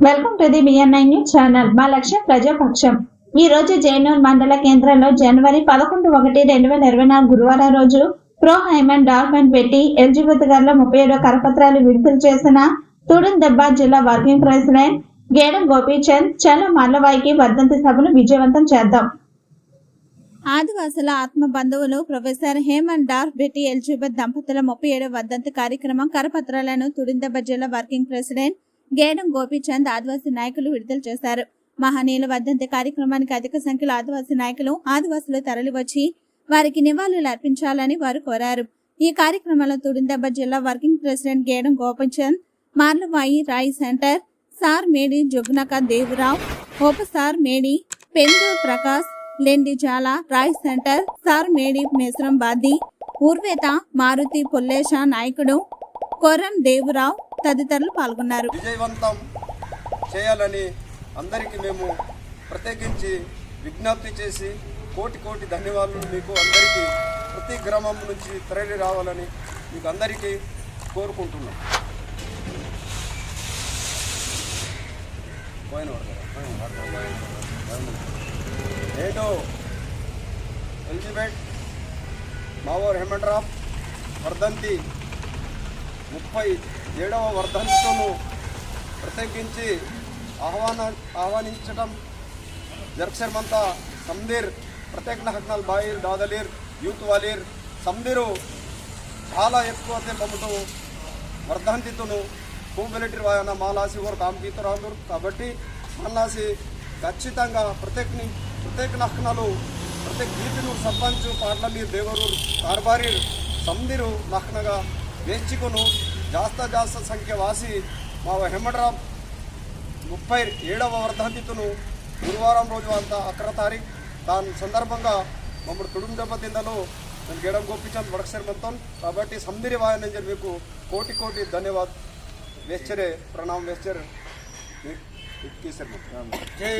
Welcome to the BNI news channel మా లక్ష్యం ప్రజాపక్షం. ఈ రోజు జైనూర్ మండల కేంద్రంలో జనవరి పదకొండు ఒకటి రెండు వేల ఇరవై నాలుగు గురువారం రోజు ప్రో హైమన్ డాల్ఫైన్ పెట్టి ఎలిజబెత్ గారిలో ముప్పై ఏడో కరపత్రాలు విడుదల చేసిన తుడున్ జిల్లా వర్కింగ్ ప్రెసిడెంట్ గేడం గోపీచంద్ చలో మల్లవాయికి వర్ధంతి సభను విజయవంతం చేద్దాం. ఆదివాసుల ఆత్మ బంధువులు ప్రొఫెసర్ హేమంత్ డార్ బెట్టి ఎలిజబెత్ దంపతుల ముప్పై ఏడవ వర్ధంతి కార్యక్రమం కరపత్రాలను తుడిందెబ్బ జిల్లా వర్కింగ్ ప్రెసిడెంట్ గేడం గోపీచంద్ ఆదివాసీ నాయకులు విడుదల చేశారు. మహనీయుల వర్ధంతి కార్యక్రమానికి అధిక సంఖ్యలో ఆదివాసీ నాయకులు ఆదివాసులు తరలివచ్చి వారికి నివాళులు అర్పించాలని వారు కోరారు. ఈ కార్యక్రమంలో తుడిందెబ్బ జిల్లా working president Gedam Gopichand Marlavai Rai centre sir Medi Jugnaka Devarao ఉప sir Medi Pendur Prakash Lendijala Rai centre sir Medi Mesram బాది ఊర్వేత మారుతి పుల్లేష నాయకుడు కొరం దేవరావు తదితరులు పాల్గొన్నారు. విజయవంతం చేయాలని అందరికీ మేము ప్రత్యేకించి విజ్ఞప్తి చేసి కోటి కోటి ధన్యవాదాలు మీకు అందరికీ ప్రతి గ్రామం నుంచి తరలి రావాలని మీకు అందరికీ కోరుకుంటున్నాం. ఏటో ఎలిజబెత్ మావోర్ హెమండ్రాఫ్ వర్ధంతి ముప్పై ఏడవ వర్ధంతును ప్రత్యేకించి ఆహ్వాన ఆహ్వానించడం జర్క్షర్మంతా సందీర్ ప్రత్యేక హక్నాల్ బాయిర్ దాదలీర్ యూత్ వాలీర్ సందీరు చాలా ఎక్కువ పంపుతూ వర్ధంతితును కోబిలిటీ వాయన మాలాసి ఓర్ కాంపితురాలు కాబట్టి మళ్ళాసి ఖచ్చితంగా ప్రత్యేక ప్రత్యేక నహ్నాలు ప్రత్యేక గీతులు సర్పంచ్ పార్లమీర్ దేవరూర్ కార్బారీర్ సందిరు నహ్నగా వేచికును. జాస్త జాస్త సంఖ్య వాసి మా హెమ్మడ్రామ్ ముప్పై ఏడవ వర్ధంతితును గురువారం రోజు అంత అక్కడ తారీఖు దాని సందర్భంగా మమ్మల్ని తుడుం దెబ్బతిందలో నేను గేడం గోపిచంద్ వడకసేర్ మొత్తం కాబట్టి సందిరి వాయనంజన్ మీకు కోటి కోటి ధన్యవాద్ వేశ్చరే ప్రణామం వేశ్చర్ ఇక్కి శర్మ జై